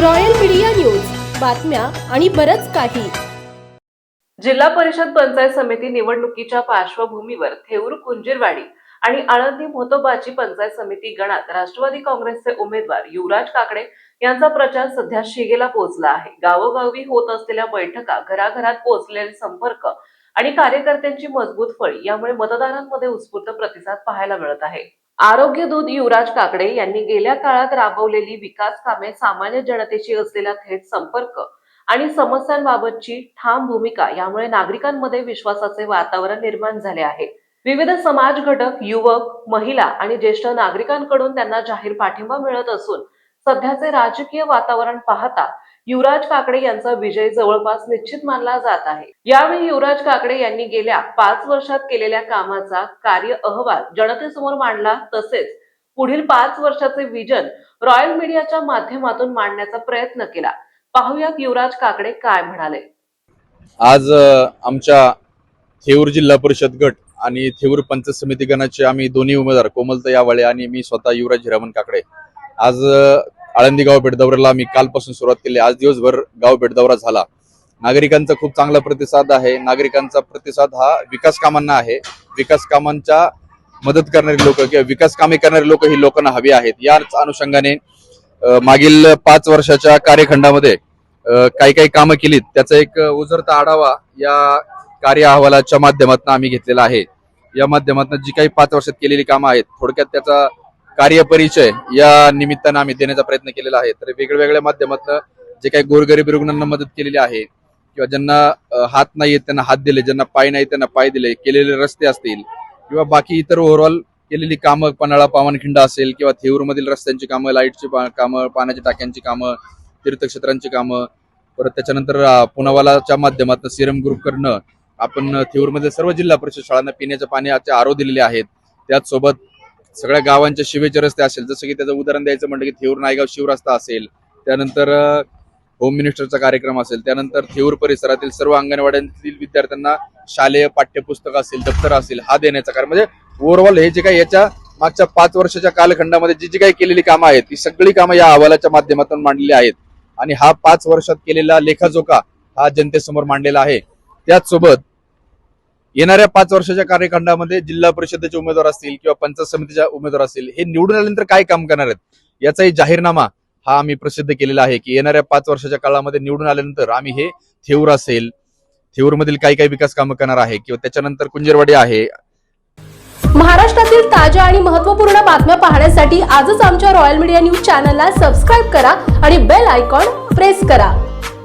Royal media news. बातम्या आणि बरच काही. जिल्हा परिषद पंचायत समिती निवडणुकीच्या पार्श्वभूमीवर थेऊर कुंजीरवाडी आणि आळंदी मोतोबाची पंचायत समिती गणात राष्ट्रवादी काँग्रेसचे उमेदवार युवराज काकडे यांचा प्रचार सध्या शिगेला पोहोचला आहे. गावोगावी होत असलेल्या बैठका घराघरात पोहोचलेले संपर्क आणि कार्यकर्त्यांची मजबूत फळी यामुळे मतदारांमध्ये उत्स्फूर्त प्रतिसाद पाहायला मिळत आहे. आरोग्य दूत युवराज काकडे यांनी गेल्या काळात राबवलेली विकास कामे सामान्य जनतेशी असलेला थेट संपर्क आणि समस्यांबाबतची ठाम भूमिका यामुळे नागरिकांमध्ये विश्वासाचे वातावरण निर्माण झाले आहे. विविध समाज घटक युवक महिला आणि ज्येष्ठ नागरिकांकडून त्यांना जाहीर पाठिंबा मिळत असून सध्याचे राजकीय वातावरण पाहता युवराज काकडे यांचा विजय जवळपास निश्चित मानला जात आहे. यावेळी युवराज काकडे यांनी गेल्या पाच वर्षात केलेल्या कामाचा कार्य अहवाल जनतेसमोर मांडला तसेच पुढील पाच वर्षाचे विजन रॉयल मीडियाच्या माध्यमातून मांडण्याचा प्रयत्न केला. पाहूया युवराज काकडे काय म्हणाले. आज आमच्या थेऊर जिल्हा परिषद गट आणि थेऊर पंचायत समिती गणाचे आम्ही दोन्ही उमेदवार कोमलता यावाळे आणि मी स्वतः युवराज हिरामन काकडे. आज आळंदी गाव भेट मी आम्ही कालपासून सुरुवात केली. आज दिवसभर गाव भेट दौरा झाला. नागरिकांचा खूप चांगला प्रतिसाद आहे. नागरिकांचा प्रतिसाद हा विकास कामांना आहे. विकास कामांच्या मदत करणारी लोक किंवा विकास कामे करणारी लोक ही लोकांना हवी आहेत. याच अनुषंगाने मागील पाच वर्षाच्या कार्यखंडामध्ये काही काही कामं केलीत. त्याचा एक उजरता आढावा या कार्य अहवालाच्या माध्यमातून आम्ही घेतलेला आहे. या माध्यमातून जी काही पाच वर्षात केलेली कामं आहेत थोडक्यात त्याचा कार्यपरिचय या निमित्तानं आम्ही देण्याचा प्रयत्न केलेला आहे. तर वेगवेगळ्या माध्यमातून जे काही गोरगरीब रुग्णांना मदत केलेली आहे किंवा ज्यांना हात नाही त्यांना हात दिले ज्यांना पाय नाही त्यांना पाय दिले केलेले रस्ते असतील किंवा बाकी इतर ओव्हरऑल केलेली कामं पन्हाळा पावनखिंड असेल किंवा थेऊरमधील रस्त्यांची कामं लाईटची कामं पाण्याच्या टाक्यांची कामं तीर्थक्षेत्रांची कामं परत त्याच्यानंतर पुनावालाच्या माध्यमातून सिरम ग्रुप करणं आपण थेऊरमध्ये सर्व जिल्हा परिषद शाळांना पिण्याच्या पाण्याचे आरो दिलेले आहेत. त्याचसोबत सगळ्या गावांच्या शिवेचे रस्ते असेल. जसं की त्याचं उदाहरण द्यायचं म्हणलं की थेऊर नायगाव शिवरस्ता असेल. त्यानंतर होम मिनिस्टरचा कार्यक्रम असेल. त्यानंतर थेऊर परिसरातील सर्व अंगणवाड्यांतील विद्यार्थ्यांना शालेय पाठ्यपुस्तक असेल दप्तर असेल हा देण्याचा कार्य म्हणजे ओव्हरऑल हे जे काही याच्या मागच्या पाच वर्षाच्या कालखंडामध्ये जी जी काही केलेली कामं आहेत ती सगळी कामं या अहवालाच्या माध्यमातून मांडलेली आहेत. आणि हा पाच वर्षात केलेला लेखाजोखा हा जनतेसमोर मांडलेला आहे. त्याचसोबत येणाऱ्या पाच वर्षाच्या कार्यखंडामध्ये जिल्हा परिषदेचे उमेदवार असतील किंवा पंचायत समितीच्या उमेदवार असतील हे निवडून आल्यानंतर काय काम करणार आहेत? याचाही जाहीरनामा हा आम्ही प्रसिद्ध केलेला आहे की येणाऱ्या पाच वर्षाच्या काळामध्ये निवडून आल्यानंतर आम्ही हे थेऊर असेल थेऊरमधील काही काही विकास कामं करणार आहे किंवा त्याच्यानंतर कुंजरवाडी आहे. महाराष्ट्रातील ताज्या आणि महत्त्वपूर्ण बातम्या पाहण्यासाठी आजच आमच्या रॉयल मीडिया न्यूज चॅनलला सबस्क्राईब करा आणि बेल आयकॉन प्रेस करा.